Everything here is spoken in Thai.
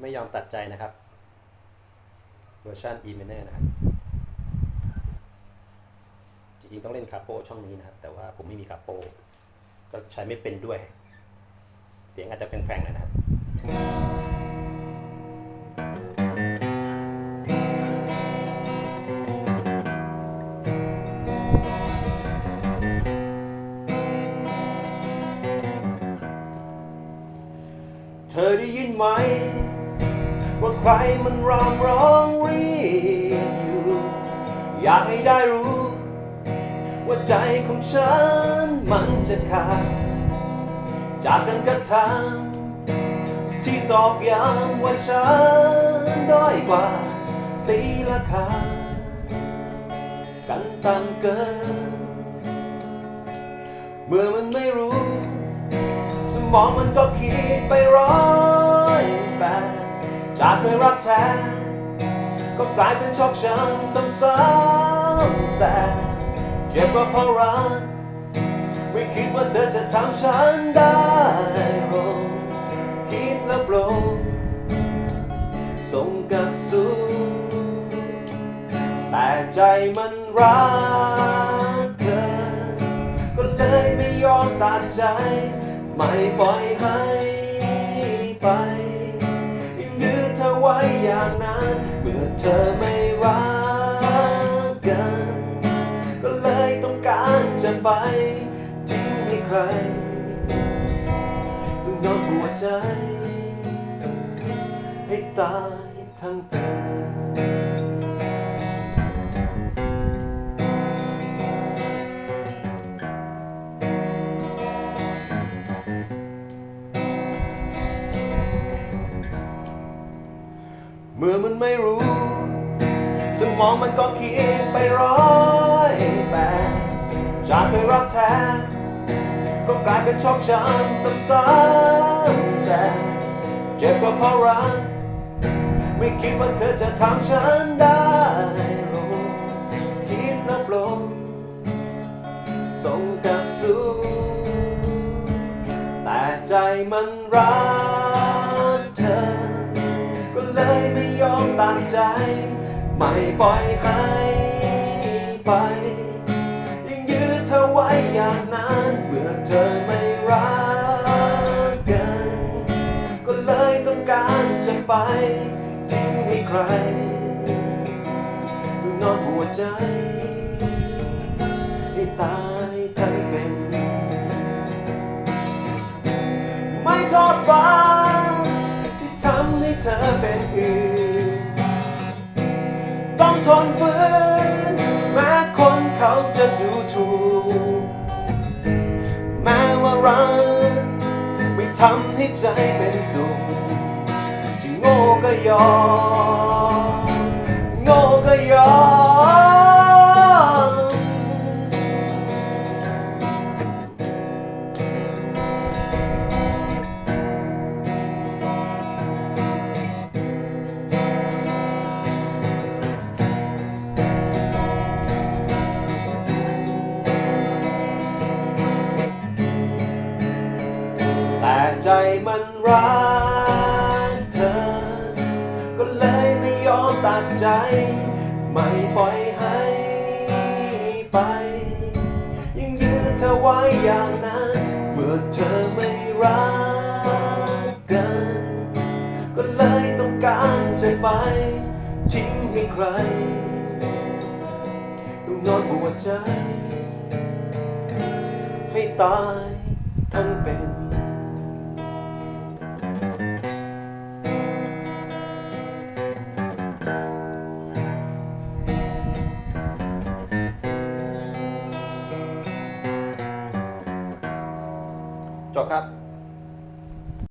ไม่ยอมตัดใจนะครับเวอร์ชัน E minor นะครับ จริงๆต้องเล่นคาโปช่องนี้นะครับ แต่ว่าผมไม่มีคาโปก็ใช้ไม่เป็นด้วย เสียงอาจจะแพงๆหน่อยนะครับเธอได้ยินไหม ว่าใครมันรามร้องเรียกอยู่ อยากให้ได้รู้ ว่าใจของฉันมันจะขาดจากกันกระทำที่ตอกย้ำว่าฉันด้อยกว่าตีละคากันต่างเกิน เมื่อมันไม่รู้ สมองมันก็คิดไปร้อยแปด จากเคยรักแท้ก็กลายเป็นชอกช้ำซ้ำๆแสบเจ็บก็เพราะรักไม่คิดว่าเธอจะทำฉันได้หรอคิดแล้วโปรดส่งกับสู่แต่ใจมันรักเธอ ก็เลยไม่ยอมตัดใจ ไม่ปล่อยให้ไป ว้อย่างนั้นเมื่อเธอไม่รักกัน ก็เลยต้องการจะไปทิ้งให้ใครต้องยอมหัวใจ ให้ตายทั้งเป็น เมื่อมันไม่รู้ สมองมันก็คิดไปร้อยแปดจากเคยรักแท้ก็กลายเป็นชอกช้ำซ้ำๆแสบเจ็บก็เพราะรักไม่คิดว่าเธอจะทำฉันได้หรอกคิดแล้วปลงส่งกลับสู่แต่ใจมันรัก ไม่ปล่อยให้ไป ยังยืดเธอไว้อย่างนั้นเมื่อเธอไม่รักกัน ก็เลยต้องการจะไปทิ้งให้ใครต้องนอนหัวใจให้ตายทั้งเป็น ไม่ทอดฟ้า ทนฝืนแม้คนเขาจะดูถูก แม้ว่ารักไม่ทำให้ใจเป็นสุขจะโง่ก็ยอม มันรักเธอ ก็เลยไม่ยอมตัดใจ ไม่ปล่อยให้ไป ยังยืดเธอไว้อย่างนั้น เมื่อเธอไม่รักกัน ก็เลยต้องการจะไป ทิ้งให้ใคร ต้องนอนปวดใจ ให้ตายทั้งเป็น จบครับ